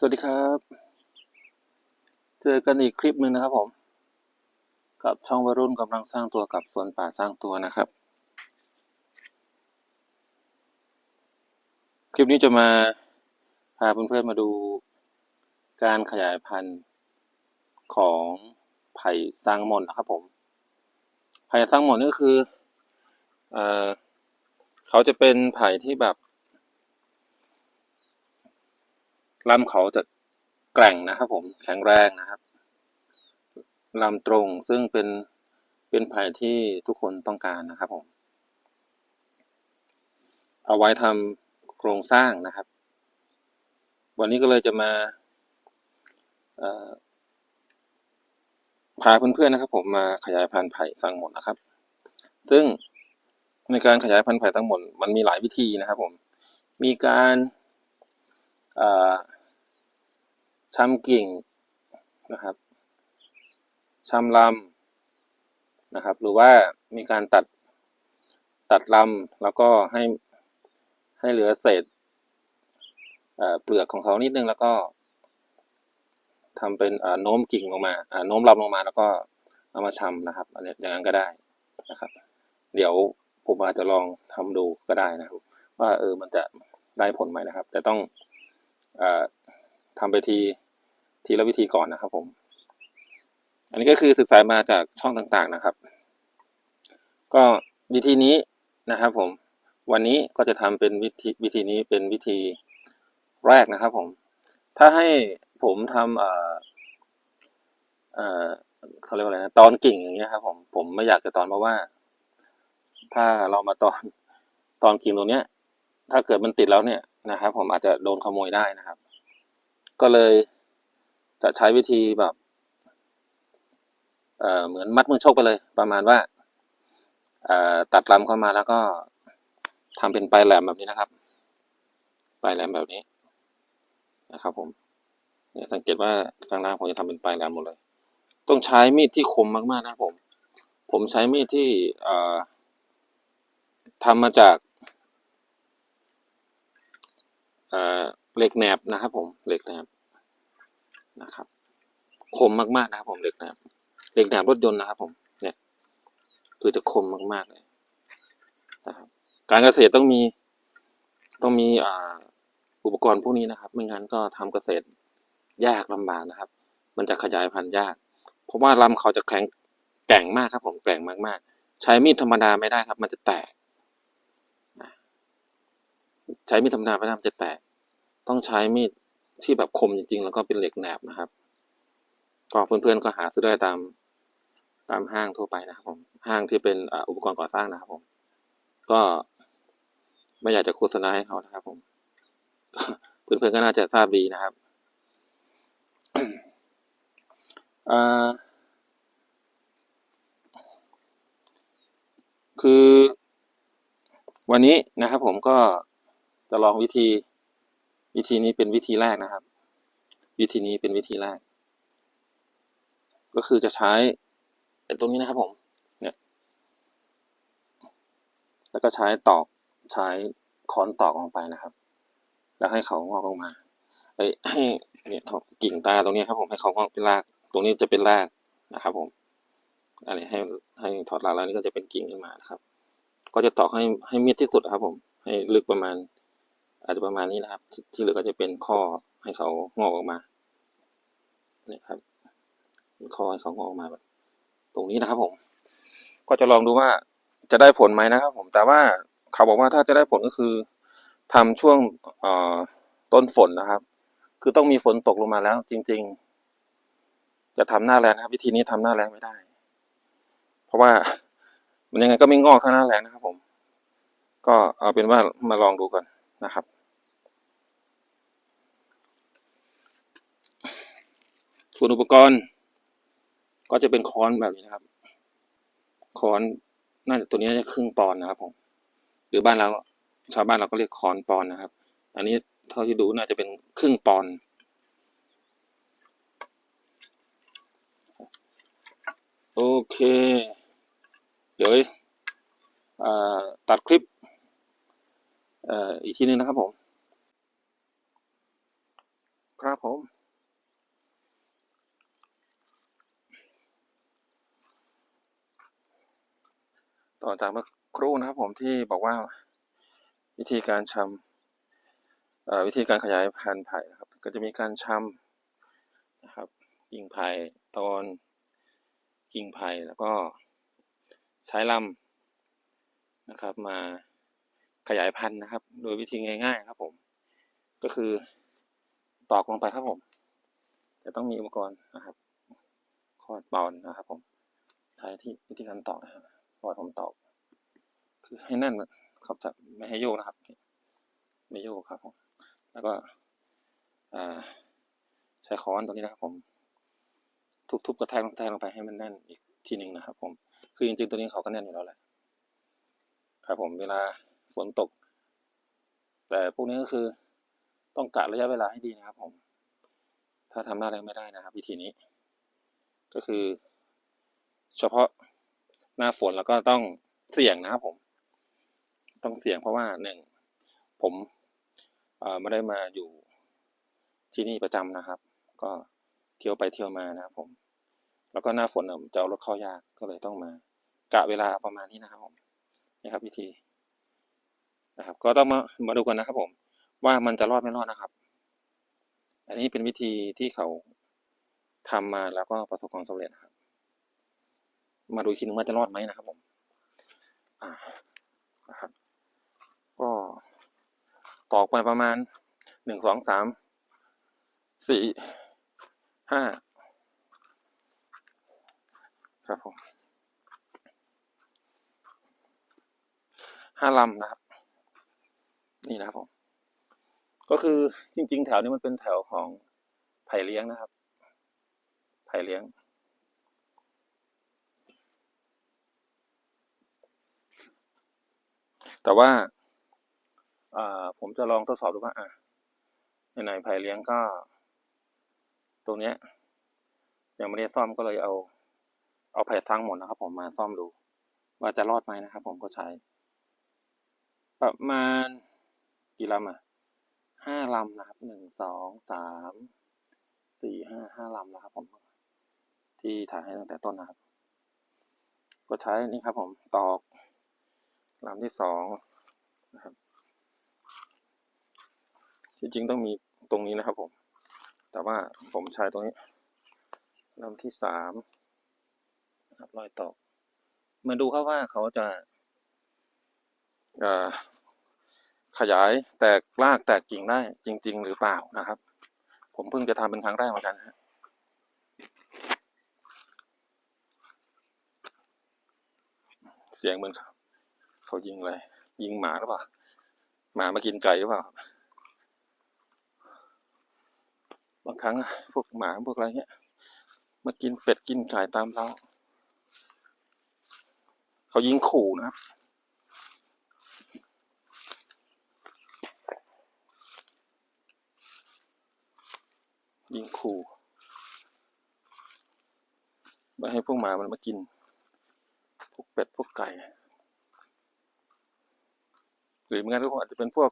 สวัสดีครับ เจอกันอีกคลิปหนึ่งนะครับผม กับช่องวัยรุ่นกำลังสร้างตัวกับสวนป่าสร้างตัวนะครับ คลิปนี้จะมาพาเพื่อนๆมาดูการขยายพันธุ์ของไผ่สร้างหมอนนะครับผม ไผ่สร้างหมอนนี่ก็คือเออเขาจะเป็นไผ่ที่แบบ ลำเขาจะแกร่งนะครับผมแข็งแรงนะครับลำตรงซึ่งเป็นเป็นไผ่ที่ทุกคนต้องการนะครับผม เอาไว้ทำโครงสร้างนะครับ วันนี้ก็เลยจะมาพาเพื่อนๆนะครับ ผมมาขยายพันธุ์ไผ่สังหมดนะครับ ซึ่งในการขยายพันธุ์ไผ่ทั้งหมดมันมีหลายวิธีนะครับ ผม มีการ ชำกิ่งนะครับชำลำนะครับ หรือว่ามีการตัดตัดลำแล้วก็ให้ให้เหลือเศษเปลือกของเขานิดนึงแล้วก็ทำเป็นโน้มกิ่งลงมาโน้มลำลงมาแล้วก็เอามาชำนะครับอันนี้อย่างนั้นก็ได้นะครับ เดี๋ยวผมอาจจะลองทำดูก็ได้นะครับ ว่าเออมันจะได้ผลไหมนะครับ แต่ต้อง ทำไปทีทีละวิธีก่อนนะครับ ผม อันนี้ก็คือศึกษามาจากช่องต่างๆนะครับ ก็วิธีนี้นะครับ ผม วันนี้ก็จะทำเป็นวิธีวิธีนี้เป็นวิธีแรกนะครับ ผม ถ้าให้ผมทำเอ่อเอ่อเขาเรียกว่าอะไรนะตอนกิ่งอย่างเงี้ยครับ ผมผมไม่อยากจะตอนเพราะว่า ถ้าเรามาตอนตอนกิ่งตรงเนี้ย ถ้าเกิดมันติดแล้วเนี่ยนะครับ ผมอาจจะโดนขโมยได้นะครับ ก็เลยจะใช้วิธีแบบเเหมือนมัดมือโชคไปเลย ประมาณว่าตัดลำเข้ามาแล้วก็ทำเป็นปลายแหลมแบบนี้นะครับปลายแหลมแบบนี้นะครับ ผมเนี่ยสังเกตว่าข้างล่างผมจะทำเป็นปลายแหลมหมดเลย ต้องใช้มีดที่คมมากๆนะผม ผมใช้มีดที่ทำมาจาก เหล็กแหนบนะครับ ผมเหล็กแหนบนะครับ คมมากๆนะครับ ผมเหล็กแหนบเหล็กแหนบรถยนต์นะครับ ผม เนี่ย คือจะคมมากๆเลยนะครับ การเกษตรต้องมีต้องมีออุปกรณ์พวกนี้นะครับ ไม่งั้นก็ทำเกษตรยากลำบากนะครับ มันจะขยายพันธุ์ยาก เพราะว่าลำเขาจะแข็งแกร่งมากครับ ผมแกร่งมากๆ ใช้มีดธรรมดาไม่ได้ครับ มันจะแตก ใช้มีดธรรมดาไม่ได้มันจะแตก ต้องใช้มีดที่แบบคมจริงๆ แล้วก็เป็นเหล็กแหนบนะครับ ก็เพื่อนๆก็หาซื้อได้ตามตามห้างทั่วไปนะครับผม ห้างที่เป็นอุปกรณ์ก่อสร้างนะครับผม ก็ไม่อยากจะโฆษณาให้เขานะครับ ผม เพื่อนๆก็น่าจะทราบดีนะครับคือวันนี้นะครับผมก็ จะลองวิธี วิธีนี้เป็นวิธีแรกนะครับ วิธีนี้เป็นวิธีแรก ก็คือจะใช้ไอ้ตรงนี้นะครับผมเนี่ยแล้วก็ใช้ตอกใช้ค้อนตอกลงไปนะครับ แล้วให้เขางอกออกมาไอ้ให้เนี่ยกิ่งตาตรงนี้ครับผมให้เขางอกเป็นราก ตรงนี้จะเป็นรากนะครับ ผมอันนี้ให้ให้ถอดรากแล้วนี่ก็จะเป็นกิ่งขึ้นมานะครับ ก็จะตอกให้ให้มิดที่สุดครับ ผม ให้ลึกประมาณ อาจจะประมาณนี้นะครับที่ที่เหลือก็จะเป็นข้อให้เขางอกออกมาเนี่ยครับข้อให้เขางอกออกมาแบบ ตรงนี้นะครับผม ก็จะลองดูว่าจะได้ผลไหมนะครับ ผมแต่ว่าเขาบอกว่าถ้าจะได้ผลก็คือทำช่วงต้นฝนนะครับ คือต้องมีฝนตกลงมาแล้ว จริง ๆ จะทำหน้าแรงนะครับ วิธีนี้ทำหน้าแรงไม่ได้ เพราะว่ามันยังไงก็ไม่งอกข้างหน้าแรงนะครับ ผม ก็เอาเป็นว่ามาลองดูก่อน นะครับ ส่วนอุปกรณ์ ก็จะเป็นค้อนแบบนี้นะครับ ค้อนน่าจะตัวนี้น่าจะครึ่งปอนนะครับผมหรือบ้านเราชาวบ้านเราก็เรียกค้อนปอนนะครับ อันนี้เท่าที่ดูน่าจะเป็นครึ่งปอนโอเค เดี๋ยวตัดคลิป เอ่ออีกทีนึงนะครับผม ครับผม ต่อจากเมื่อครู่นะครับผมที่บอกว่าวิธีการชำวิธีการขยายพันธุ์ไผ่นะครับ ก็จะมีการชำนะครับกิ่งไผ่ตอนกิ่งไผ่แล้วก็ใช้ลำนะครับมา ขยายพันธุ์นะครับ โดยวิธีง่าย ๆ ครับผม ก็คือตอกลงไปครับผม แต่ต้องมีอุปกรณ์นะครับคอดบอลนะครับ ผมใช้ที่วิธีการตอกนะครับคอดผมตอก คือให้แน่นขอบจับไม่ให้โยกนะครับ ไม่โยกครับผมแล้วก็ใช้ค้อนตัวนี้นะครับ ผมทุบๆกระแทกลงแทกลงไปให้มันแน่นอีกทีหนึ่งนะครับ ผม คือจริงๆตัวนี้เขาก็แน่นอยู่แล้วแหละครับผมเวลา ฝนตก แต่พวกนี้ก็คือต้องกะระยะเวลาให้ดีนะครับผม ถ้าทำหน้าแรงไม่ได้นะครับ วิธีนี้ ก็คือ เฉพาะหน้าฝนแล้วก็ต้องเสี่ยงนะครับผม ต้องเสี่ยงเพราะว่าหนึ่งผมไม่ได้มาอยู่ที่นี่ประจำนะครับ ก็เที่ยวไปเที่ยวมานะครับผม แล้วก็หน้าฝนเนี่ยจะเอารถเข้ายากก็เลยต้องมา กะเวลาประมาณนี้นะครับผมนี่ครับวิธี นะครับ ก็ต้องมามาดูกันนะครับ ผม ว่ามันจะรอดไม่รอดนะครับ อันนี้เป็นวิธีที่เขาทำมาแล้วก็ประสบความสำเร็จครับ มาดูอีกทีนึงว่าจะรอดไหมนะครับ ผมอ่านะครับ ก็ตอกไปประมาณหนึ่งสองสามสี่ห้าครับผมห้าลำนะครับ นี่นะครับผมก็คือจริง ๆ แถวนี้มันเป็นแถวของไผ่เลี้ยงนะครับ ไผ่เลี้ยง แต่ว่าอ่าผมจะลองทดสอบดูว่าอะไหนๆไผ่เลี้ยงก็ ตรงเนี้ย ยังไม่ได้ซ่อมก็เลยเอา เอาไผ่ซังหมดนะครับ ผมมาซ่อมดู ว่าจะรอดไหมนะครับ ผมก็ใช้ ประมาณ กี่ลำอะห้าลำนะครับหนึ่งสองสามสี่ห้าห้าลำนะครับผม ที่ถ่ายให้ตั้งแต่ต้นนะครับ ก็ใช้นี่ครับผมตอกลำที่สองนะครับจริงๆต้องมีตรงนี้นะครับผม แต่ว่าผมใช้ตรงนี้ลำที่สามนะครับรอยตอกมาดูครับว่าเขาจะอ่อ ขยายแตกรากแตกกิ่งได้จริง ๆ หรือเปล่านะครับ ผมเพิ่งจะทำเป็นครั้งแรกเหมือนกันฮะเสียงเหมือนเขายิงอะไรยิงหมาหรือเปล่าหมามากินไก่หรือเปล่าบางครั้งพวกหมาพวกอะไรเงี้ยมากินเป็ดกินไก่ตามเราเขายิงขู่นะครับ ยิงขู่ไม่ให้พวกหมามันมากิน พวกเป็ดพวกไก่ หรือไม่งั้นก็อาจจะเป็นพวก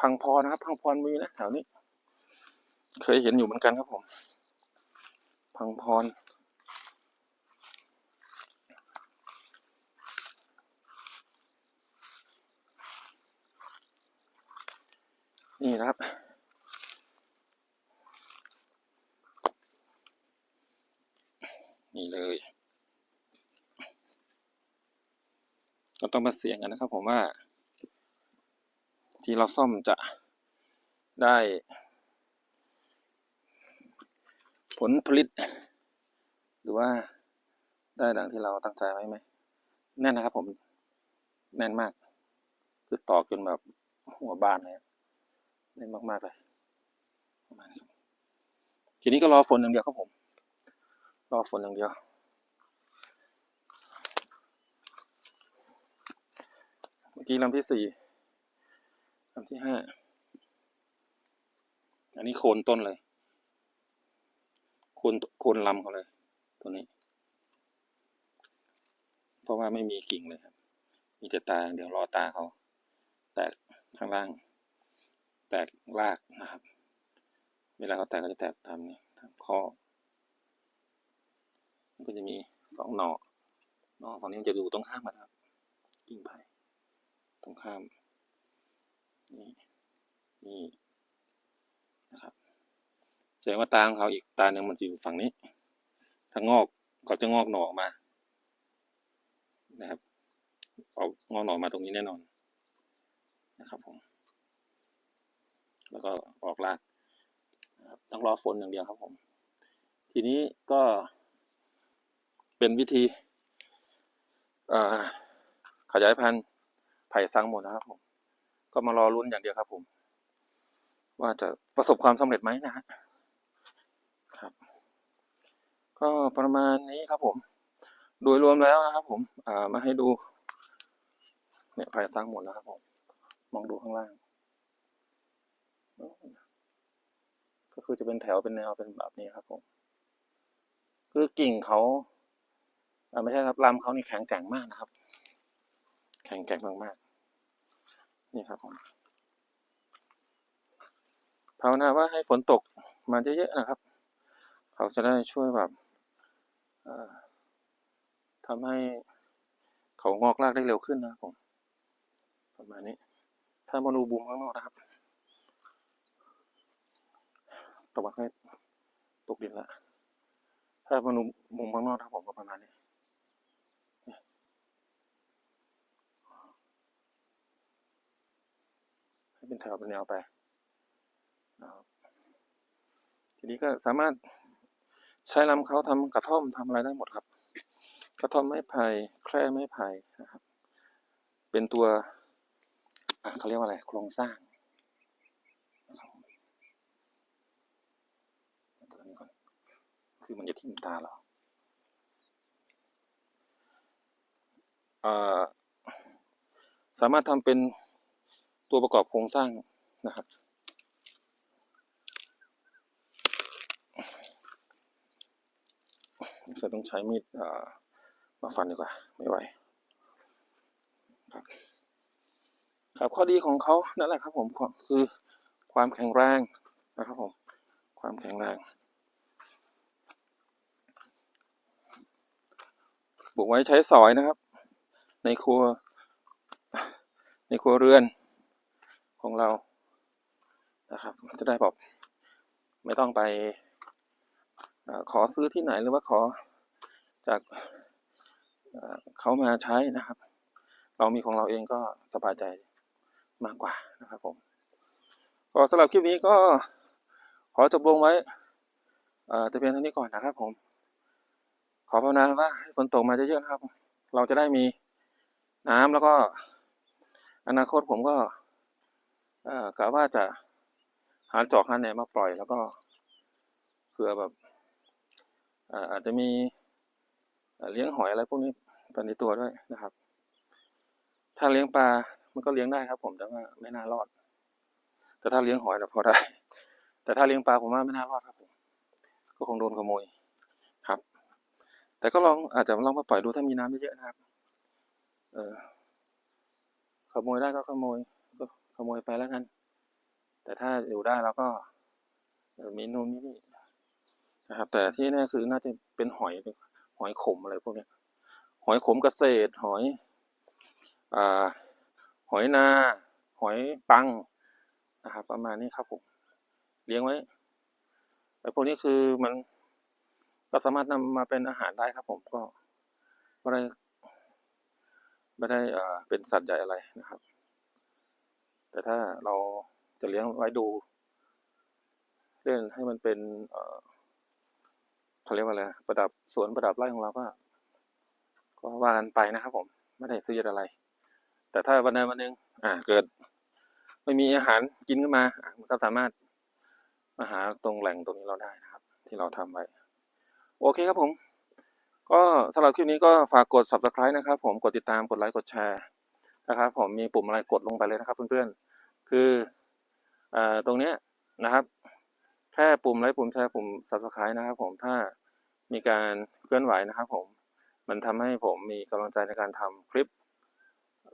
พังพรนะครับ พังพรมีนะแถวนี้ เคยเห็นอยู่เหมือนกันครับผม พังพรนี่นะครับ นี่เลย ก็ต้องมาเสี่ยงกันนะครับผมว่า ที่เราซ่อมจะได้ ผลผลิต หรือว่าได้ดังที่เราตั้งใจไว้ไหมแน่นนะครับผมแน่นมาก คือตอกจนแบบหัวบ้านเลยแน่นมากๆเลยประมาณนี้ทีนี้ก็รอฝนอย่างเดียวครับผม รอฝนอย่างเดียว เมื่อกี้ลำที่สี่ลำที่ห้า อันนี้โคนต้นเลย โคนโคนลำเขาเลย ตัวนี้ เพราะว่าไม่มีกิ่งเลยครับ มีแต่ตา เดี๋ยวรอตาเขา แตกข้างล่าง แตกรากนะครับ เวลาเขาแตกก็จะแตกตามนี้ตามข้อ มันก็จะมีสองหน่อหน่อฝั่งนี้มันจะอยู่ตรงข้ามกันครับกิ่งไผ่ตรงข้าม นี่นี่นะครับแสดงว่าตาของเขาอีกตาหนึ่งมันจะอยู่ฝั่งนี้ถ้างอกเขาจะงอกหน่อออกมา นะครับเอางอกหน่อมาตรงนี้แน่นอนนะครับผมแล้วก็ออกรากต้องรอฝนอย่างเดียวครับผม ทีนี้ก็ เป็นวิธีขยายพันธุ์ไผ่สังหมดนะครับ ผม ก็มารอลุ้นอย่างเดียวครับผม ว่าจะประสบความสำเร็จไหมนะฮะครับ ก็ประมาณนี้ครับผม โดยรวมแล้วนะครับ ผมมาให้ดู เนี่ยไผ่สังหมดแล้วครับ ผม มองดูข้างล่างก็คือจะเป็นแถวเป็นแนวเป็นแบบนี้ครับผม คือกิ่งเขา ไม่ใช่ครับลำเขานี่แข็งแกร่งมากนะครับ แข็งแกร่งมากๆนี่ครับผมภาวนาว่าให้ฝนตกมาเยอะๆนะครับ เขาจะได้ช่วยแบบทำให้เขางอกรากได้เร็วขึ้นนะครับผมประมาณนี้ ถ้ามาดูบูมข้างนอกนะครับตะวันให้ตกดินละถ้ามาดูมุมข้างนอกนะครับผมก็ประมาณนี้ ให้ เป็นแถวเป็นแนวไปนะครับทีนี้ก็สามารถใช้ลำเขาทำกระท่อมทำอะไรได้หมดครับ กระท่อมไม้ไผ่แคร่ไม้ไผ่นะครับ เป็นตัวเขาเรียกว่าอะไรโครงสร้างตัวนี้ก่อนคือมันจะทิ่มตาเราเอ่อสามารถทำเป็น ตัวประกอบโครงสร้างนะครับ จะต้องใช้มีดมาฟันดีกว่า ไม่ไหวครับครับข้อดีของเขานั่นแหละครับ ผมความคือความแข็งแรงนะครับผมความแข็งแรงปลูกไว้ใช้สอยนะครับ ในครัว ในครัวเรือน ของเรานะครับ จะได้แบบไม่ต้องไปอขอซื้อที่ไหนหรือว่าขอจากเขามาใช้นะครับ เรามีของเราเองก็สบายใจมากกว่านะครับผมก็สำหรับคลิปนี้ก็ขอจบลงไว้แต่เพียงเท่านี้ก่อนนะครับผม ขอภาวนาว่าให้ฝนตกมาเยอะๆนะครับ เราจะได้มีน้ำแล้วก็อนาคตผมก็ กะว่าจะหาจอกหาแหนมาปล่อยแล้วก็เผื่อแบบอาจจะมีเลี้ยงหอยอะไรพวกนี้ไปในตัวด้วยนะครับ ถ้าเลี้ยงปลามันก็เลี้ยงได้ครับ ผมแต่ว่าไม่น่ารอด แต่ถ้าเลี้ยงหอยนะพอได้ แต่ถ้าเลี้ยงปลาผมว่าไม่น่ารอดครับผมก็คงโดนขโมยครับ แต่ก็ลองอาจจะลองมาปล่อยดูถ้ามีน้ำเยอะๆนะครับ เออขโมยได้ก็ขโมย ขโมยไปแล้วกัน แต่ถ้าอยู่ได้เราก็มีนู่นมีนี่นะครับ แต่ที่แน่คือน่าจะเป็นหอยหอยขมอะไรพวกนี้หอยขมเกษตร หอยอ่าหอยนา หอยปังนะครับ ประมาณนี้ครับผมเลี้ยงไว้ไอ้พวกนี้คือมันก็สามารถนำมาเป็นอาหารได้ครับ ผมก็ไม่ได้ไม่ได้อ่าเป็นสัตว์ใหญ่อะไรนะครับ แต่ถ้าเราจะเลี้ยงไว้ดู เล่นให้มันเป็นเขาเรียกว่าอะไรประดับสวนประดับไร่ของเราก็ก็ว่ากันไปนะครับ ผมไม่ได้ซีเรียสอะไร แต่ถ้าวันใดวันหนึ่งอ่า เกิด ไม่มีอาหารกินขึ้นมามันก็สามารถมาหาตรงแหล่งตรงนี้เราได้นะครับ ที่เราทำไว้โอเคครับผม ก็สำหรับคลิปนี้ก็ฝากกด subscribe นะครับ ผมกดติดตามกดไลค์กดแชร์ นะครับผมมีปุ่มอะไรกดลงไปเลยนะครับเพื่อนๆ คืออตรงเนี้ยนะครับ แค่ปุ่มไลค์ปุ่มแชร์ปุ่ม subscribe นะครับ ผมถ้ามีการเคลื่อนไหวนะครับ ผมมันทำให้ผมมีกำลังใจในการทำคลิป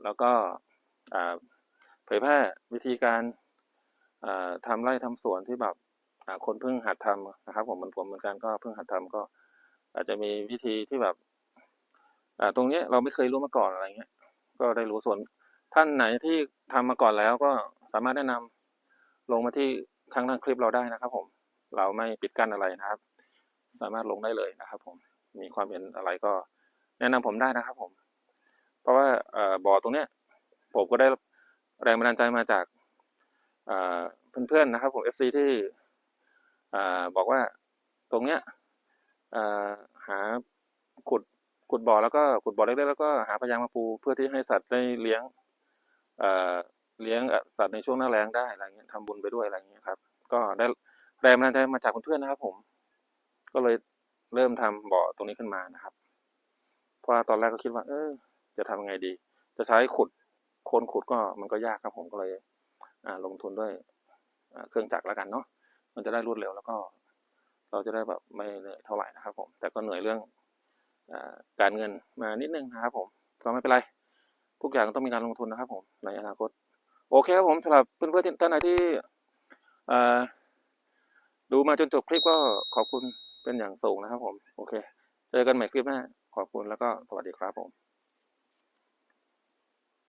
แล้วก็เผยแพร่วิธีการอ่าทำไร่ทำสวนที่แบบคนเพิ่งหัดทำนะครับ ผมเหมือนผมเหมือนกันก็เพิ่งหัดทำก็ อาจจะมีวิธีที่แบบตรงนี้เราไม่เคยรู้มาก่อนอะไรเงี้ย ก็ได้รู้ส่วน ท่านไหนที่ทำมาก่อนแล้วก็สามารถแนะนำลงมาที่ข้างล่างคลิปเราได้นะครับ ผม เราไม่ปิดกั้นอะไรนะครับ สามารถลงได้เลยนะครับ ผมมีความเห็นอะไรก็แนะนำผมได้นะครับ ผม เพราะว่าเอ่อบ่อตรงเนี้ยผมก็ได้แรงบันดาลใจมาจากอ่าเพื่อนๆนะครับ ผม FC ที่อ่บอกว่าตรงเนี้ยหาขุด ขุดบ่อแล้วก็ขุดบ่อเล็กๆแล้วก็หาพยางค์มาปูเพื่อที่ให้สัตว์ได้เลี้ยงเอ่อเลี้ยงสัตว์ในช่วงหน้าแล้งได้อะไรเงี้ยทำบุญไปด้วยอะไรเงี้ยครับ ก็ได้แรงบันดาลใจมาจากเพื่อนๆนะครับ ผม ก็เลยเริ่มทำบ่อตรงนี้ขึ้นมานะครับ เพราะว่าตอนแรกก็คิดว่า เออ จะทำยังไงดี จะใช้ขุดโคนขุดก็มันก็ยากครับ ผมก็เลยลงทุนด้วยเครื่องจักรแล้วกันเนาะมันจะได้รวดเร็วแล้วก็ เราจะได้แบบไม่เหนื่อยเท่าไหร่นะครับ ผม แต่ก็เหนื่อยเรื่อง การเงินมานิดนึงนะครับผมก็ไม่เป็นไร ทุกอย่างต้องมีการลงทุนนะครับ ผมในอนาคต โอเคครับผมสำหรับเพื่อนๆที่ท่านไหนที่ดูมาจนจบคลิปก็ขอบคุณเป็นอย่างสูงนะครับผม โอเค เจอกันใหม่คลิปหน้าขอบคุณแล้วก็สวัสดีครับผม